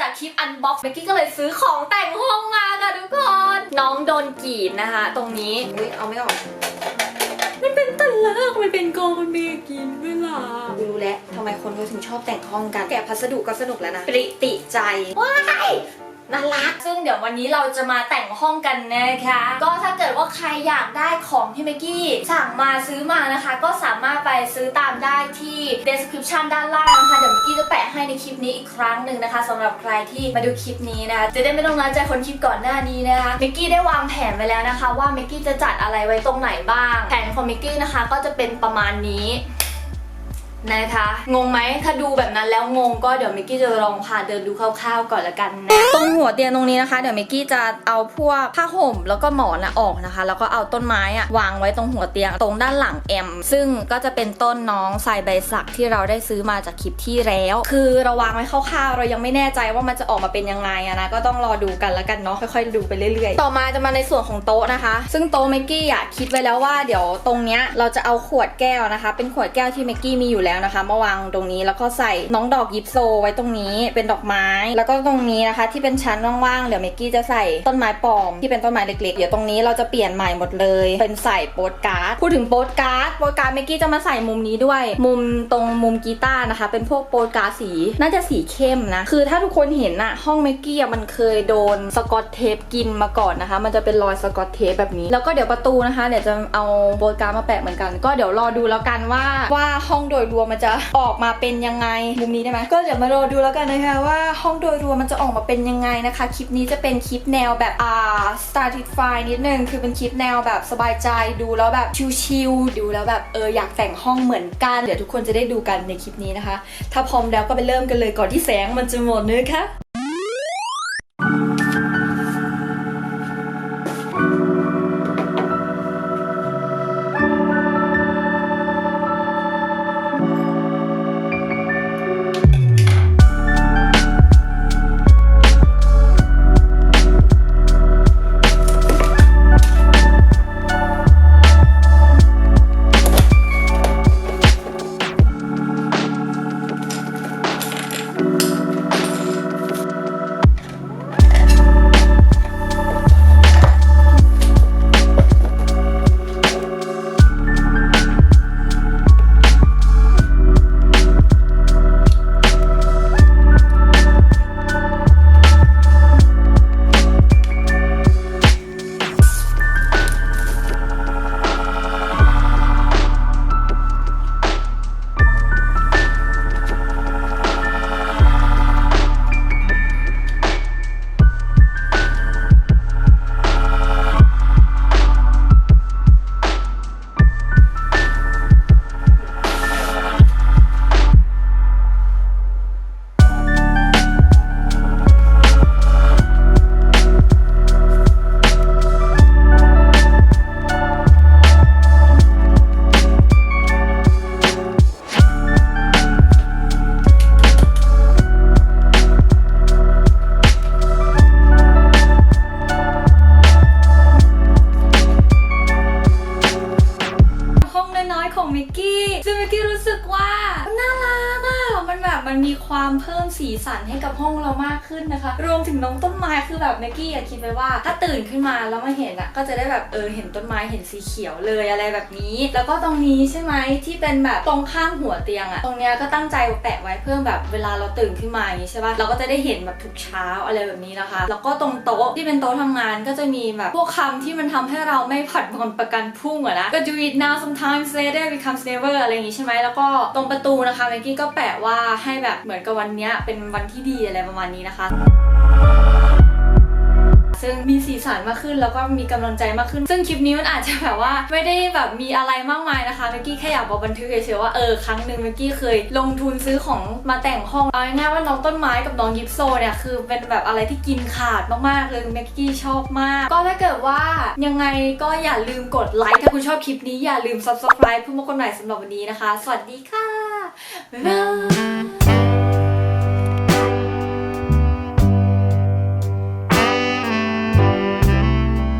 จากคลิปอันบ็อกซ์เมกกี้ก็เลยซื้อของแต่งห้องมาค่ะทุกคน น้องโดนกรีดนะคะ ตรงนี้ อุ้ยเอาไม่ออก มันเป็นตะลากมันเป็นกองมันเมกินเวลารู้แล้วทำไมคนเขาถึงชอบแต่งห้องกัน แกะพัสดุก็สนุกแล้วนะปริติใจว้าย น่ารัก ซึ่งเดี๋ยววันนี้เราจะมาแต่งห้องกันนะคะ ก็ถ้าเกิดว่าใครอยากได้ของที่เมกกี้สั่งมาซื้อมานะคะ ก็สามารถไปซื้อตามได้ที่ description ด้านล่างนะคะ เดี๋ยวเมกกี้จะแปะให้ในคลิปนี้อีกครั้งหนึ่งนะคะสำหรับใครที่มาดูคลิปนี้นะคะ จะได้ไม่ต้องน้อยใจคนคลิปก่อนหน้านี้นะคะเมกกี้ได้วางแผนไว้แล้วนะคะ ว่าเมกกี้จะจัดอะไรไว้ตรงไหนบ้าง แผนของเมกกี้นะคะก็จะเป็นประมาณนี้ นะคะ งงไหมถ้าดูแบบนั้นแล้วงงก็เดี๋ยวมิกกี้จะลองพาเดินดูคร่าวๆก่อนละกันนะตรงหัวเตียงตรงนี้นะคะ เดี๋ยวมิกกี้จะเอาพวกผ้าห่มแล้วก็หมอนอะออกนะคะ แล้วก็เอาต้นไม้อะวางไว้ตรงหัวเตียงตรงด้านหลังแอม ซึ่งก็จะเป็นต้นน้องไซใบสักที่เราได้ซื้อมาจากคลิปที่แล้ว คือเราวางไว้คร่าวๆเรายังไม่แน่ใจว่ามันจะออกมาเป็นยังไงอะนะก็ต้องรอดูกันละกันเนาะค่อยๆดูไปเรื่อยๆ ต่อมาจะมาในส่วนของโต๊ะนะคะ ซึ่งโต๊ะมิกกี้อะคิดไว้แล้วว่าเดี๋ยวตรงเนี้ยเราจะเอาขวดแก้วนะคะ เป็นขวดแก้วที่มิกกี้มีอยู่แล้วนะคะ มาวางตรงนี้แล้วก็ใส่น้องดอกยิปโซไว้ตรงนี้เป็นดอกไม้ แล้วก็ตรงนี้นะคะ ที่เป็นชั้นว่างๆเดี๋ยวเมกกี้จะใส่ต้นไม้ปลอมที่เป็นต้นไม้เล็กๆเดี๋ยวตรงนี้เราจะเปลี่ยนใหม่หมดเลย เป็นใส่โปสการ์ดพูดถึงโปสการ์ดโปสการ์ดเมกกี้จะมาใส่มุมนี้ด้วย มุมตรงมุมกีตาร์นะคะ เป็นพวกโปสการ์ดสีน่าจะสีเข้มนะคือถ้าทุกคนเห็นอะห้องเมกกี้อะมันเคยโดนสกอตเทปกินมาก่อนนะคะ มันจะเป็นรอยสกอตเทปแบบนี้ แล้วก็เดี๋ยวประตูนะคะเดี๋ยวจะเอาโปสการ์ดมาแปะเหมือนกัน ก็เดี๋ยวรอดูแล้วกันว่าว่าห้องโดยรวมมันจะออกมาเป็นยังไงมุมนี้ได้ไหมก็เดี๋ยวมารอดูแล้วกันนะคะว่าห้องโดยรวมมันจะออกมาเป็นยังไงนะคะคลิปนี้จะเป็นคลิปแนวแบบอ่า startify นิดนึงคือเป็นคลิปแนวแบบสบายใจดูแล้วแบบชิลๆดูแล้วแบบเอออยากแต่งห้องเหมือนกันเดี๋ยวทุกคนจะได้ดูกันในคลิปนี้นะคะ ถ้าพร้อมแล้วก็ไปเริ่มกันเลยก่อนที่แสงมันจะหมดนะคะ มันมีความเพิ่มสีสันให้กับห้องเรามากขึ้นนะคะ รวมถึงน้องต้นไม้คือแบบมิกกี้อะคิดไว้ว่า ถ้าตื่นขึ้นมาแล้วมาเห็นอะก็จะได้แบบเออเห็นต้นไม้เห็นสีเขียวเลยอะไรแบบนี้ แล้วก็ตรงนี้ใช่ไหมที่เป็นแบบตรงข้างหัวเตียงอะตรงเนี้ยก็ตั้งใจแปะไว้เพื่อแบบเวลาเราตื่นขึ้นมาอย่างนี้ใช่ปะเราก็จะได้เห็นแบบทุกเช้าอะไรแบบนี้นะคะ แล้วก็ตรงโต๊ะที่เป็นโต๊ะทำงานก็จะมีแบบพวกคำที่มันทำให้เราไม่ผัดวันประกันพุ่งอะนะก็ do it now sometimes later becomes never อะไรอย่างงี้ใช่ไหมแล้วก็ตรงประตูนะคะเมกกี้ก็แปะว่าให้แบบเหมือนกับวันเนี้ยเป็นวันที่ดีอะไรประมาณนี้นะคะ ซึ่งมีสีสันมากขึ้นแล้วก็มีกำลังใจมากขึ้น ซึ่งคลิปนี้มันอาจจะแบบว่าไม่ได้แบบมีอะไรมากมายนะคะเมกกี้แค่อยากบอกบันทึกเฉยๆว่าเออครั้งหนึ่งเมกกี้เคยลงทุนซื้อของมาแต่งห้องเอาง่ายๆว่าน้องต้นไม้กับน้องยิปโซเนี่ยคือเป็นแบบอะไรที่กินขาดมากๆเลยเมกกี้ชอบมาก ก็ถ้าเกิดว่ายังไงก็อย่าลืมกดไลค์ถ้าคุณชอบคลิปนี้อย่าลืม subscribe เพื่อมาคนใหม่สำหรับวันนี้นะคะ สวัสดีค่ะบ๊ายบาย